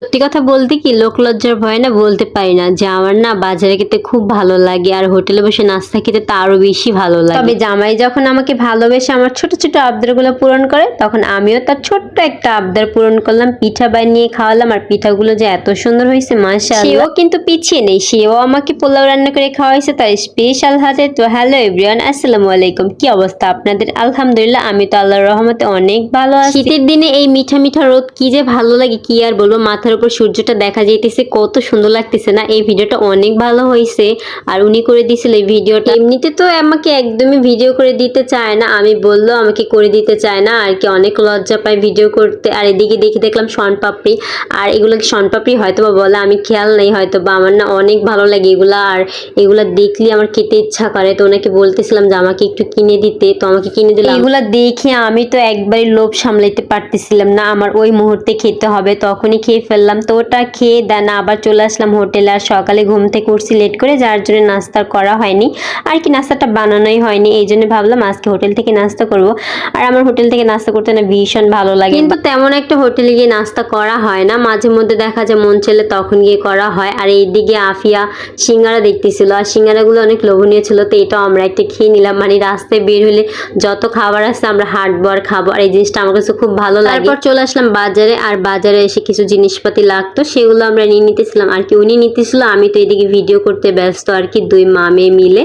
the সত্যি কথা বলতে কি লোকলজ্জার ভয় না বলতে পারি না। যে আমার না বাজারে খেতে খুব ভালো লাগে আর হোটেলে বসে নাস্তা খেতে তা আরও বেশি ভালো লাগে। তবে জামাই যখন আমাকে ভালোবেসে আমার ছোট ছোট আবদারগুলো পূরণ করে তখন আমিও তার ছোট্ট একটা আবদার পূরণ করলাম পিঠা বানিয়ে খাওয়ালাম। আর পিঠাগুলো যে এত সুন্দর হয়েছে মাসা সেও কিন্তু পিছিয়ে নেই সেও আমাকে পোলাও রান্না করে খাওয়াইছে তার স্পেশাল হাতে তো হ্যালো এভরিওয়ান আসসালামু আলাইকুম। কি অবস্থা আপনাদের? আলহামদুলিল্লাহ আমি তো আল্লাহর রহমতে অনেক ভালো আছি। শীতের দিনে এই মিঠা মিঠা রোদ কি যে ভালো লাগে কি আর বলব? মাথার উপর সূর্যটা দেখা যাইতেছে, কত সুন্দর লাগতেছে না? এই ভিডিওটা অনেক ভালো হয়েছে আর উনি করে দিয়েছিল এই ভিডিওটা। এমনিতে তো আমাকে একদমই ভিডিও করে দিতে চায় না, আমি বলল আমাকে করে দিতে চায় না, আর কি অনেক লজ্জা পায় ভিডিও করতে। আর এদিকে দেখে দেখলাম শন পাপড়ি, আর এগুলো কি শন পাপড়ি হয়তো বা বলে, আমি খেয়াল নেই হয়তো বা আমার না অনেক ভালো লাগে এগুলা, আর এগুলা দেখলে আমার খেতে ইচ্ছা করে। তো ওনাকে বলতেছিলাম যে আমাকে একটু কিনে দিতে, তো আমাকে কিনে দিলাম। এগুলা দেখে আমি তো একবারই লোভ সামলাইতে পারতেছিলাম না, আমার ওই মুহূর্তে খেতে হবে, তখনই খেয়ে ফেললাম। তো ওটা খেয়ে দেন আবার চলে আসলাম হোটেলে আর সকালে ঘুম থেকে উঠছি লেট করে যার জন্য নাস্তা করা হয়নি। আর কি নাস্তাটা বানানোই হয়নি এই জন্য ভাবলাম আজকে হোটেল থেকে নাস্তা করব। আর আমার হোটেল থেকে নাস্তা করতে না ভীষণ ভালো লাগে। কিন্তু তেমন একটা হোটেলে গিয়ে নাস্তা করা হয় না। মাঝে মধ্যে দেখা যায় মন চলে তখন গিয়ে করা হয়। আর এইদিকে আফিয়া সিঙ্গারা দেখতেছিল। আর সিঙ্গারাগুলো অনেক লোভনীয় ছিল তো এটাও আমরা একটা খেয়ে নিলাম। মানে রাস্তায় বের হলে যত খাবার আছে আমরা হাঁটবো আর খাব। আর এই জিনিসটা আমার কাছে খুব ভালো লাগে। তারপর চলে আসলাম বাজারে। আর বাজারে এসে কিছু জিনিসপাতি লাগতো সেগুলো আমরা নিয়ে নিতেছিলাম। আর কি উনি নিতেছিল আমি তো এদিকে ভিডিও করতে ব্যস্ত আর কি দুই মামে মিলে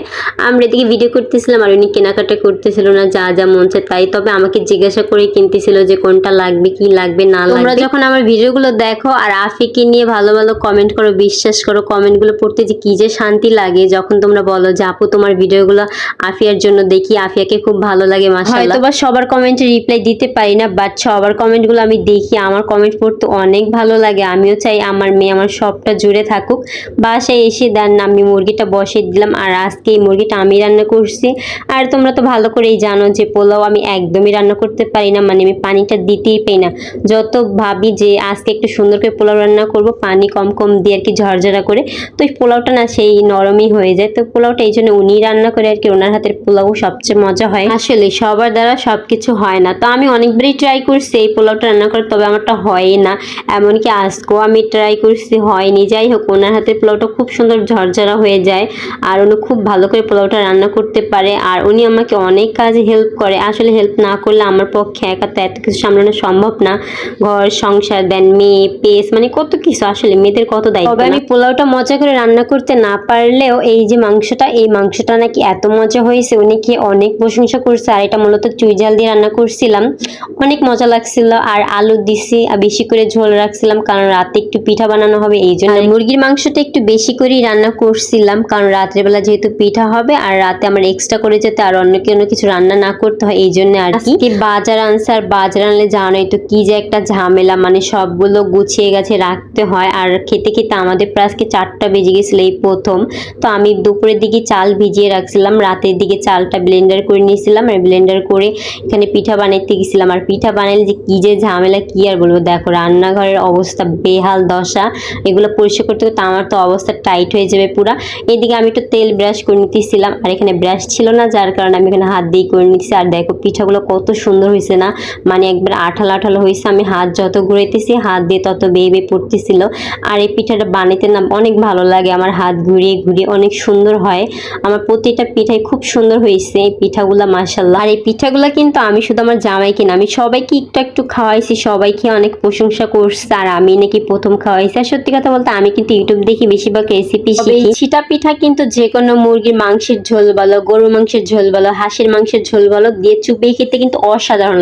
আমরা এদিকে ভিডিও করতেছিলাম আর উনি কেনাকাটা করতেছিল না যা যা মন চায় তাই। তবে আমাকে জিজ্ঞাসা করে কিনতেছিল যে কোনটা লাগবে কি লাগবে না লাগবে। তোমরা যখন আমার ভিডিওগুলো দেখো আর আফিকে নিয়ে ভালো ভালো কমেন্ট করো বিশ্বাস করো কমেন্টগুলো পড়তে যে কি যে শান্তি লাগে যখন তোমরা বলো যে আপু তোমার ভিডিওগুলো আফিয়ার জন্য দেখি আফিয়াকে খুব ভালো লাগে হয়তো বা সবার কমেন্টে রিপ্লাই দিতে পারি না বাট সবার কমেন্টগুলো আমি দেখি। আমার কমেন্ট পড়তে অনেক ভালো লাগে। আমিও চাই আমার মেয়ে আমার সবটা জুড়ে থাকুক। বাসায় এসে দেন, আমি মুরগিটা বসিয়ে দিলাম। আর আজকে এই মুরগিটা আমি রান্না করছি। আর তোমরা তো ভালো করেই জানো যে পোলাও আমি একদমই রান্না করতে পারি না। মানে আমি পানিটা দিতেই পাই না। যত ভাবি যে আজকে একটু সুন্দর করে পোলাও রান্না করব, পানি কম কম দিয়ে আর কি ঝরঝরা করে। তো এই পোলাওটা না সেই নরমই হয়ে যায়। তো পোলাওটা এই জন্য উনি রান্না করে আর কি, ওনার হাতের পোলাও সবচেয়ে মজা হয়। আসলে সবার দ্বারা সব কিছু হয় না। তো আমি অনেকবারই ট্রাই করছি এই পোলাওটা রান্না করে তবে আমারটা হয় না। এমনকি আজকেও আমি ট্রাই করছি হয়নি। যাই হোক ওনার হাতের পোলাওটা খুব সুন্দর ঝরঝরা হয়ে যায় আর উনি খুব ভালো করে পোলাওটা রান্না করতে পারে আর উনি আমাকে অনেক কাজে হেল্প করে। আসলে হেল্প না করলে আমার পক্ষে একা তো এত কিছু সামলানো সম্ভব না। ঘর সংসার দেন মেয়ে পেস মানে কত কিছু আসলে মেয়েদের কত দায়িত্ব তবে আমি পোলাওটা মজা করে রান্না করতে না পারলেও এই যে মাংসটা এই মাংসটা নাকি এত মজা হয়েছে উনি কি অনেক প্রশংসা করছে। আর এটা মূলত চুই জাল দিয়ে রান্না করছিলাম। অনেক মজা লাগছিল। আর আলু দিছি আর বেশি করে ঝোল রাখছিলাম কারণ রাতে একটু পিঠা বানানো হবে এই জন্য মুরগির মাংসটা একটু বেশি করেই রান্না করছিলাম কারণ রাত্রেবেলা যেহেতু পিঠা হবে আর রাতে আমার এক্সট্রা করে যেতে আর অন্য কোনো কিছু রান্না না করতে হয় এই জন্য আর কি। বাজার আনছে আর বাজার আনলে জানোই তো কি যে একটা ঝামেলা মানে সবগুলো গুছিয়ে গেছে রাখতে হয় আর খেতে খেতে আমাদের প্রায় আজকে চারটা বেজে গেছিল এই প্রথম। তো আমি দুপুরের দিকে চাল ভিজিয়ে রাখছিলাম রাতের দিকে চালটা ব্লেন্ডার করে নিয়েছিলাম আর ব্লেন্ডার করে এখানে পিঠা বানাইতে গেছিলাম। আর পিঠা বানাইলে যে কি যে ঝামেলা কি আর বলব? দেখো রান্নাঘরের অবস্থা বেহাল দশা এগুলো পরিষ্কার করতে করতে আমার তো অবস্থা টাইট হয়ে যাবে পুরা। এদিকে আমি একটু তেল ব্রাশ করে নিতেছিলাম, আর এখানে ব্রাশ ছিল না, যার কারণে আমি এখানে হাত দিয়ে করে নিতেছি। আর দেখো পিঠাগুলো কত সুন্দর হয়েছে না মানে একবার আঠালো আঠালো হয়েছে। আমি হাত যত ঘুরাইতেছি, হাত দিয়ে তত বেয়ে বেয়ে পড়তেছিল। আর এই পিঠাটা বানাইতে না অনেক ভালো লাগে, আমার হাত ঘুরিয়ে ঘুরিয়ে অনেক সুন্দর হয়। আমার প্রতিটা পিঠাই খুব সুন্দর হয়েছে, এই পিঠাগুলা মাসাল্লাহ আর এই পিঠাগুলা কিন্তু আমি শুধু আমার জামাইকে না আমি সবাইকে একটু একটু খাওয়াইছি, সবাইকে অনেক প্রশংসা করছে, আর আমি নাকি প্রথম খাওয়াইছি। আর সত্যি কথা বলতে আমি কিন্তু ইউটিউব দেখি বেশিরভাগ রেসিপি শিখি। ছিটা পিঠা কিন্তু যে কোনো মুরগির মাংসের ঝোল বলো গরুর মাংসের ঝোল বলো হাঁসের মাংসের ঝোল বলো দিয়ে চুপিয়ে খেতে কিন্তু অসাধারণ